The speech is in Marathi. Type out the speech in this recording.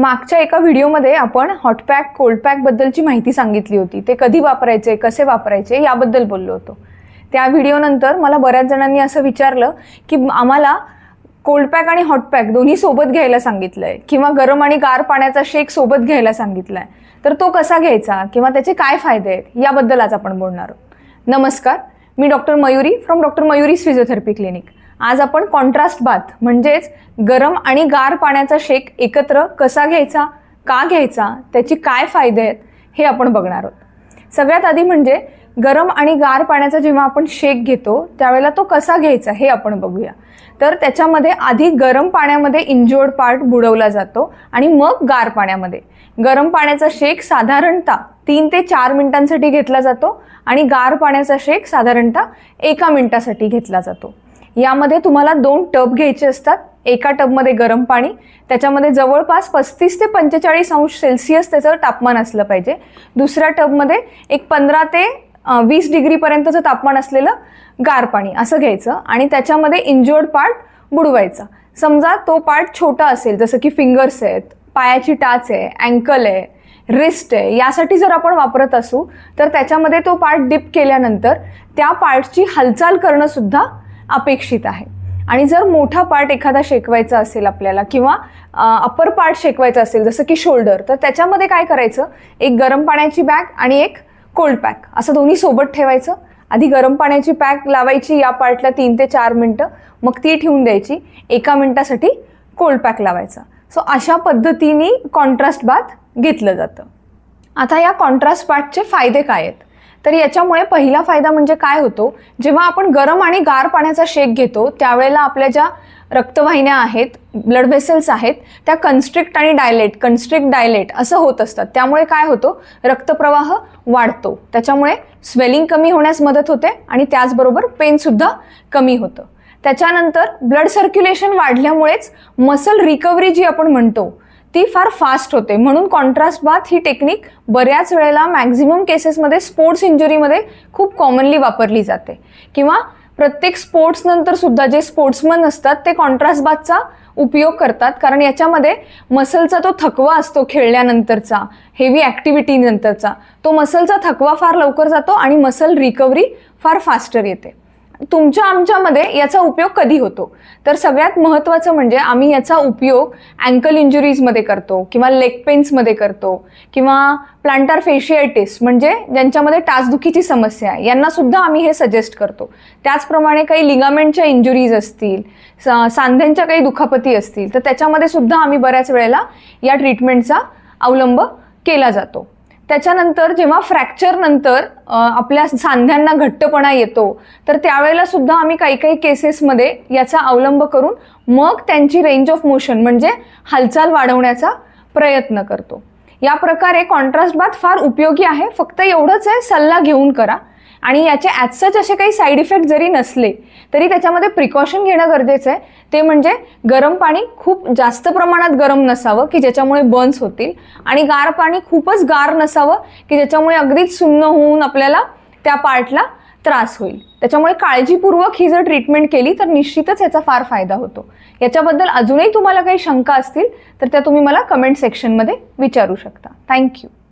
मागच्या एका व्हिडिओमध्ये आपण हॉटपॅक कोल्ड पॅकबद्दलची माहिती सांगितली होती. ते कधी वापरायचे कसे वापरायचे याबद्दल बोललो होतो. त्या व्हिडिओनंतर मला बऱ्याच जणांनी असं विचारलं की आम्हाला कोल्डपॅक आणि हॉटपॅक दोन्ही सोबत घ्यायला सांगितलं आहे किंवा गरम आणि गार पाण्याचा शेक सोबत घ्यायला सांगितलाय. तर तो कसा घ्यायचा किंवा त्याचे काय फायदे आहेत याबद्दल आज आपण बोलणार आहोत. नमस्कार मी doctor Mayuri from doctor Mayuri physiotherapy clinic आज आपण कॉन्ट्रास्ट बाथ म्हणजेच गरम आणि गार पाण्याचा शेक एकत्र कसा घ्यायचा का घ्यायचा त्याची काय फायदे आहेत हे आपण बघणार आहोत. सगळ्यात आधी म्हणजे गरम आणि गार पाण्याचा जेव्हा आपण शेक घेतो त्यावेळेला तो कसा घ्यायचा हे आपण बघूया. तर त्याच्यामध्ये आधी गरम पाण्यामध्ये इंजोर्ड पार्ट बुडवला जातो आणि मग गार पाण्यामध्ये. गरम पाण्याचा शेक साधारणतः तीन ते चार मिनिटांसाठी घेतला जातो आणि गार पाण्याचा शेक साधारणतः एका मिनिटासाठी घेतला जातो. यामध्ये तुम्हाला दोन टब घ्यायचे असतात. एका टबमध्ये गरम पाणी त्याच्यामध्ये जवळपास पस्तीस ते पंचेचाळीस अंश सेल्सिअस त्याचं तापमान असलं पाहिजे. दुसऱ्या टबमध्ये एक पंधरा ते वीस डिग्रीपर्यंतचं तापमान असलेलं गार पाणी असं घ्यायचं आणि त्याच्यामध्ये इंजोर्ड पार्ट बुडवायचा. समजा तो पार्ट छोटा असेल जसं की फिंगर्स आहेत पायाची टाच आहे अँकल आहे रिस्ट आहे यासाठी जर आपण वापरत असू तर त्याच्यामध्ये तो पार्ट डिप केल्यानंतर त्या पार्टची हालचाल करणं सुद्धा अपेक्षित आहे. आणि जर मोठा पार्ट एखादा शेकवायचा असेल आपल्याला किंवा अप्पर पार्ट शेकवायचा असेल जसं की शोल्डर तर त्याच्यामध्ये काय करायचं? एक गरम पाण्याची बॅग आणि एक कोल्ड पॅक असं दोन्ही सोबत ठेवायचं. आधी गरम पाण्याची पॅक लावायची या पार्टला तीन ते चार मिनटं. मग ती ठेवून द्यायची. एका मिनटासाठी कोल्ड पॅक लावायचा. सो अशा पद्धतीने कॉन्ट्रास्ट बाथ घेतलं जातं. आता या कॉन्ट्रास्ट बाथचे फायदे काय आहेत? तर याच्यामुळे पहिला फायदा म्हणजे काय होतो? जेव्हा आपण गरम आणि गार पाण्याचा शेक घेतो त्यावेळेला आपल्या ज्या रक्तवाहिन्या आहेत ब्लड व्हेसल्स आहेत त्या कन्स्ट्रिक्ट आणि डायलेट कन्स्ट्रिक्ट डायलेट असं होत असतात. त्यामुळे काय होतो? रक्तप्रवाह वाढतो. त्याच्यामुळे स्वेलिंग कमी होण्यास मदत होते आणि त्याचबरोबर पेनसुद्धा कमी होतं. त्याच्यानंतर ब्लड सर्क्युलेशन वाढल्यामुळेच मसल रिकव्हरी जी आपण म्हणतो ती फार फास्ट होते. म्हणून कॉन्ट्रास्ट बाथ ही टेक्निक बऱ्याच वेळेला मॅक्झिमम केसेसमध्ये स्पोर्ट्स इंजुरीमध्ये खूप कॉमनली वापरली जाते. किंवा प्रत्येक स्पोर्ट्स नंतर सुद्धा जे स्पोर्ट्समन असतात ते कॉन्ट्रास्ट बाथचा उपयोग करतात. कारण याच्यामध्ये मसलचा तो थकवा असतो खेळल्यानंतरचा हेवी ॲक्टिव्हिटीनंतरचा तो मसलचा थकवा फार लवकर जातो आणि मसल रिकव्हरी फार फास्टर येते. तुमच्या आमच्यामध्ये याचा उपयोग कधी होतो? तर सगळ्यात महत्त्वाचं म्हणजे आम्ही याचा उपयोग अँकल इंजुरीजमध्ये करतो किंवा लेग पेन्समध्ये करतो किंवा प्लांटर फेशियायटिस म्हणजे ज्यांच्यामध्ये टाचदुखीची समस्या आहे यांना सुद्धा आम्ही हे सजेस्ट करतो. त्याचप्रमाणे काही लिगामेंटच्या इंजुरीज असतील सा- सांध्यांच्या काही दुखापती असतील तर त्याच्यामध्ये सुद्धा आम्ही बऱ्याच वेळेला या ट्रीटमेंटचा अवलंब केला जातो. त्याच्यानंतर जेव्हा फ्रॅक्चर नंतर आपल्या सांध्यांना घट्टपणा येतो तर त्यावेळेला सुद्धा आम्ही काही काही केसेसमध्ये याचा अवलंब करून मग त्यांची रेंज ऑफ मोशन म्हणजे हालचाल वाढवण्याचा प्रयत्न करतो. या प्रकारे कॉन्ट्रास्ट बाथ फार उपयोगी आहे. फक्त एवढंच आहे सल्ला घेऊन करा. आणि याचे ॲज सच असे काही साईड इफेक्ट जरी नसले तरी त्याच्यामध्ये प्रिकॉशन घेणं गरजेचं आहे. ते म्हणजे गरम पाणी खूप जास्त प्रमाणात गरम नसावं की ज्याच्यामुळे बर्न्स होतील. आणि गार पाणी खूपच गार नसावं की ज्याच्यामुळे अगदीच सुन्न होऊन आपल्याला त्या पार्टला त्रास होईल. त्याच्यामुळे काळजीपूर्वक ही जर ट्रीटमेंट केली तर निश्चितच याचा फार फायदा होतो. याच्याबद्दल अजूनही तुम्हाला काही शंका असतील तर त्या तुम्ही मला कमेंट सेक्शनमध्ये विचारू शकता. थँक्यू